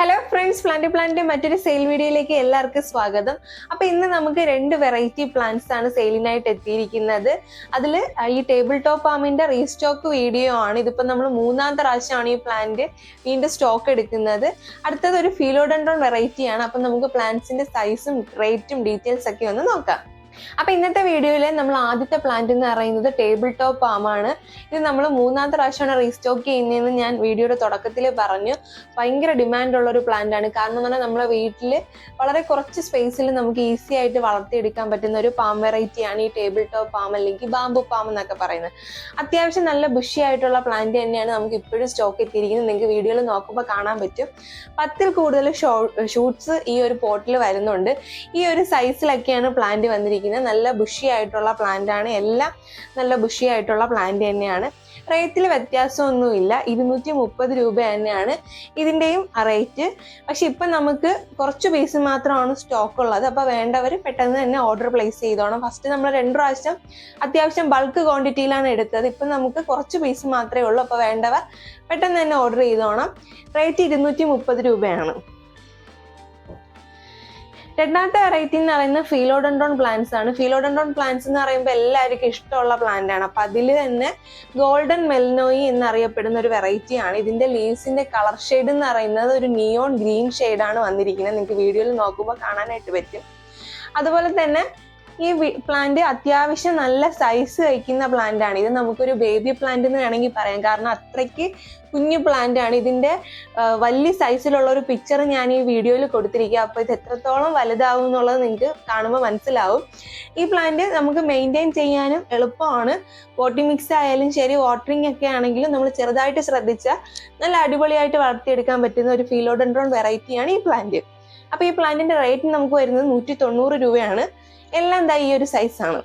Hello friends plant plant മറ്റൊരു sale വീഡിയോയിലേക്ക് എല്ലാവർക്കും സ്വാഗതം. അപ്പൊ ഇന്ന് നമുക്ക് രണ്ട് വെറൈറ്റി പ്ലാന്റ്സ് ആണ് സെയിലിനായിട്ട് എത്തിയിരിക്കുന്നത്. അതിൽ ഈ ടേബിൾ ടോപ്പ് ആമിന്റെ റീസ്റ്റോക്ക് വീഡിയോ ആണ്. ഇതിപ്പോ നമ്മൾ മൂന്നാമത്തെ പ്രാവശ്യമാണ് ഈ പ്ലാന്റ് വീണ്ടും സ്റ്റോക്ക് എടുക്കുന്നത്. അടുത്തത് ഒരു ഫീലോഡൺ വെറൈറ്റി ആണ്. അപ്പൊ നമുക്ക് പ്ലാന്റ്സിന്റെ സൈസും റേറ്റും ഡീറ്റെയിൽസ് ഒക്കെ ഒന്ന് നോക്കാം. അപ്പൊ ഇന്നത്തെ വീഡിയോയിൽ നമ്മൾ ആദ്യത്തെ പ്ലാന്റ് എന്ന് പറയുന്നത് ടേബിൾ ടോപ്പ് ആമാണ് ഇത് നമ്മൾ മൂന്നാമത്തെ പ്രാവശ്യമാണ് റീസ്റ്റോക്ക് ചെയ്യുന്നതെന്ന് ഞാൻ വീഡിയോയുടെ തുടക്കത്തിൽ പറഞ്ഞു. ഭയങ്കര ഡിമാൻഡ് ഉള്ള ഒരു പ്ലാന്റ് ആണ്. കാരണം എന്ന് പറഞ്ഞാൽ നമ്മളെ വീട്ടിൽ വളരെ കുറച്ച് സ്പേസിൽ നമുക്ക് ഈസി ആയിട്ട് വളർത്തിയെടുക്കാൻ പറ്റുന്ന ഒരു പാം വെറൈറ്റി ആണ് ഈ ടേബിൾ ടോപ്പ് പാം അല്ലെങ്കിൽ ബാമ്പു പാം എന്നൊക്കെ പറയുന്നത്. അത്യാവശ്യം നല്ല ബുഷി ആയിട്ടുള്ള പ്ലാന്റ് തന്നെയാണ് നമുക്ക് ഇപ്പോഴും സ്റ്റോക്ക് എത്തിയിരിക്കുന്നത്. നിങ്ങൾക്ക് വീഡിയോയിൽ നോക്കുമ്പോൾ കാണാൻ പറ്റും. പത്തിൽ കൂടുതൽ ഷൂട്ട്സ് ഈ ഒരു പോട്ടിൽ വരുന്നുണ്ട്. ഈ ഒരു സൈസിലൊക്കെയാണ് പ്ലാന്റ് വന്നിരിക്കുന്നത്. നല്ല ബുഷി ആയിട്ടുള്ള പ്ലാന്റ് ആണ്. എല്ലാം നല്ല ബുഷി ആയിട്ടുള്ള പ്ലാന്റ് തന്നെയാണ് റേറ്റിൽ വ്യത്യാസമൊന്നുമില്ല. ഇരുന്നൂറ്റി മുപ്പത് രൂപ തന്നെയാണ് ഇതിന്റെയും റേറ്റ് പക്ഷെ ഇപ്പം നമുക്ക് കുറച്ച് പീസ് മാത്രമാണ് സ്റ്റോക്ക് ഉള്ളത്. അപ്പോൾ വേണ്ടവർ പെട്ടെന്ന് തന്നെ ഓർഡർ പ്ലേസ് ചെയ്തോണം. ഫസ്റ്റ് നമ്മൾ രണ്ട് പ്രാവശ്യം അത്യാവശ്യം ബൾക്ക് ക്വാണ്ടിറ്റിയിലാണ് എടുത്തത്. ഇപ്പം നമുക്ക് കുറച്ച് പീസ് മാത്രമേ ഉള്ളൂ. അപ്പോൾ വേണ്ടവർ പെട്ടെന്ന് തന്നെ ഓർഡർ ചെയ്തോണം. റേറ്റ് ഇരുന്നൂറ്റി മുപ്പത് രൂപയാണ്. രണ്ടാമത്തെ വെറൈറ്റി എന്ന് പറയുന്നത് ഫീലോഡൻഡോൺ പ്ലാന്റ്സ് ആണ്. ഫീലോഡൻഡോൺ പ്ലാന്റ്സ് എന്ന് പറയുമ്പോൾ എല്ലാവർക്കും ഇഷ്ടമുള്ള പ്ലാന്റ് ആണ്. അപ്പൊ അതിൽ തന്നെ ഗോൾഡൻ മെൽനോയി എന്നറിയപ്പെടുന്ന ഒരു വെറൈറ്റി ആണ്. ഇതിന്റെ ലീവ്സിന്റെ കളർ ഷെയ്ഡ് എന്ന് പറയുന്നത് ഒരു നിയോൺ ഗ്രീൻ ആണ് വന്നിരിക്കുന്നത്. നിങ്ങൾക്ക് വീഡിയോയിൽ നോക്കുമ്പോൾ കാണാനായിട്ട് പറ്റും. അതുപോലെ തന്നെ ഈ പ്ലാന്റ് അത്യാവശ്യം നല്ല സൈസ് കഴിക്കുന്ന പ്ലാന്റ് ആണ്. ഇത് നമുക്കൊരു ബേബി പ്ലാന്റ് എന്ന് വേണമെങ്കിൽ പറയാം. കാരണം അത്രയ്ക്ക് കുഞ്ഞു പ്ലാന്റ് ആണ്. ഇതിന്റെ വലിയ സൈസിലുള്ള ഒരു പിക്ചർ ഞാൻ ഈ വീഡിയോയിൽ കൊടുത്തിരിക്കുക അപ്പോൾ ഇത് എത്രത്തോളം വലുതാവും എന്നുള്ളത് നിങ്ങൾക്ക് കാണുമ്പോൾ മനസ്സിലാവും. ഈ പ്ലാന്റ് നമുക്ക് മെയിന്റെയിൻ ചെയ്യാനും എളുപ്പമാണ്. പോട്ടി മിക്സ് ആയാലും ശരി വാട്ടറിംഗ് ഒക്കെ ആണെങ്കിലും നമ്മൾ ചെറുതായിട്ട് ശ്രദ്ധിച്ചാൽ നല്ല അടിപൊളിയായിട്ട് വളർത്തിയെടുക്കാൻ പറ്റുന്ന ഒരു ഫീലോഡൻഡ്രോൺ വെറൈറ്റിയാണ് ഈ പ്ലാന്റ് അപ്പോൾ ഈ പ്ലാന്റിന്റെ റേറ്റ് നമുക്ക് വരുന്നത് നൂറ്റി തൊണ്ണൂറ് രൂപയാണ്. എല്ലാം എന്താ ഈ ഒരു സൈസാണ്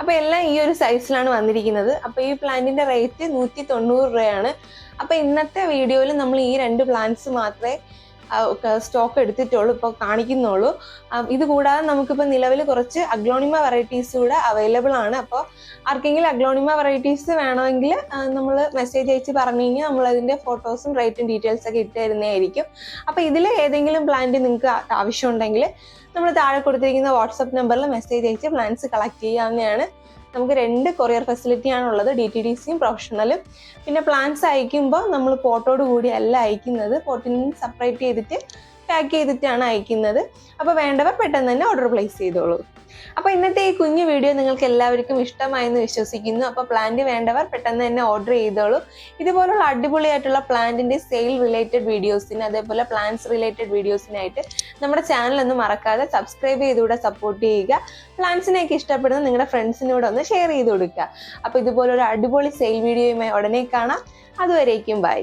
അപ്പൊ എല്ലാം ഈ ഒരു സൈസിലാണ് വന്നിരിക്കുന്നത്. അപ്പൊ ഈ പ്ലാന്റിന്റെ റേറ്റ് നൂറ്റി തൊണ്ണൂറ് രൂപയാണ്. അപ്പൊ ഇന്നത്തെ വീഡിയോയിൽ നമ്മൾ ഈ രണ്ട് പ്ലാന്റ്സ് മാത്രമേ സ്റ്റോക്ക് എടുത്തിട്ടുള്ളൂ ഇപ്പോൾ കാണിക്കുന്നുള്ളൂ. ഇത് കൂടാതെ നമുക്കിപ്പോൾ നിലവിൽ കുറച്ച് അഗ്ലോണിമ വെറൈറ്റീസ് കൂടെ അവൈലബിൾ ആണ്. അപ്പോൾ ആർക്കെങ്കിലും അഗ്ലോണിമ വെറൈറ്റീസ് വേണമെങ്കിൽ നമ്മൾ മെസ്സേജ് അയച്ച് പറഞ്ഞു കഴിഞ്ഞാൽ നമ്മൾ അതിന്റെ ഫോട്ടോസും റേറ്റും ഡീറ്റെയിൽസ് ഒക്കെ ഇട്ട് തരുന്നതായിരിക്കും. അപ്പോൾ ഇതിൽ ഏതെങ്കിലും പ്ലാന്റ് നിങ്ങൾക്ക് ആവശ്യമുണ്ടെങ്കിൽ നമ്മൾ താഴെ കൊടുത്തിരിക്കുന്ന വാട്സപ്പ് നമ്പറിൽ മെസ്സേജ് അയച്ച് പ്ലാൻസ് കളക്ട് ചെയ്യാവുന്നതാണ്. നമുക്ക് രണ്ട് കൊറിയർ ഫെസിലിറ്റി ആണുള്ളത് ഡി ടി ഡി സിയും പ്രൊഫഷണലും പിന്നെ പ്ലാൻസ് അയക്കുമ്പോൾ നമ്മൾ പോട്ടോട് കൂടി അല്ല അയക്കുന്നത്. പോട്ടിൽ നിന്ന് സെപ്പറേറ്റ് ചെയ്തിട്ട് പാക്ക് ചെയ്തിട്ടാണ് അയക്കുന്നത്. അപ്പോൾ വേണ്ടവർ പെട്ടെന്ന് തന്നെ ഓർഡർ പ്ലേസ് ചെയ്തോളൂ. അപ്പോൾ ഇന്നത്തെ ഈ കുഞ്ഞു വീഡിയോ നിങ്ങൾക്ക് എല്ലാവർക്കും ഇഷ്ടമായെന്ന് വിശ്വസിക്കുന്നു. അപ്പോൾ പ്ലാന്റ് വേണ്ടവർ പെട്ടെന്ന് തന്നെ ഓർഡർ ചെയ്തോളൂ. ഇതുപോലുള്ള അടിപൊളിയായിട്ടുള്ള പ്ലാന്റിന്റെ സെയിൽ റിലേറ്റഡ് വീഡിയോസിന് അതേപോലെ പ്ലാന്റ്സ് റിലേറ്റഡ് വീഡിയോസിനായിട്ട് നമ്മുടെ ചാനൽ ഒന്ന് മറക്കാതെ സബ്സ്ക്രൈബ് ചെയ്തുകൂടെ സപ്പോർട്ട് ചെയ്യുക. പ്ലാന്റ്സിനെയൊക്കെ ഇഷ്ടപ്പെടുന്ന നിങ്ങളുടെ ഫ്രണ്ട്സിനോട് ഒന്ന് ഷെയർ ചെയ്ത് കൊടുക്കുക. അപ്പോൾ ഇതുപോലൊരു അടിപൊളി സെയിൽ വീഡിയോയുമായി ഉടനെ കാണാം. അതുവരേക്കും ബൈ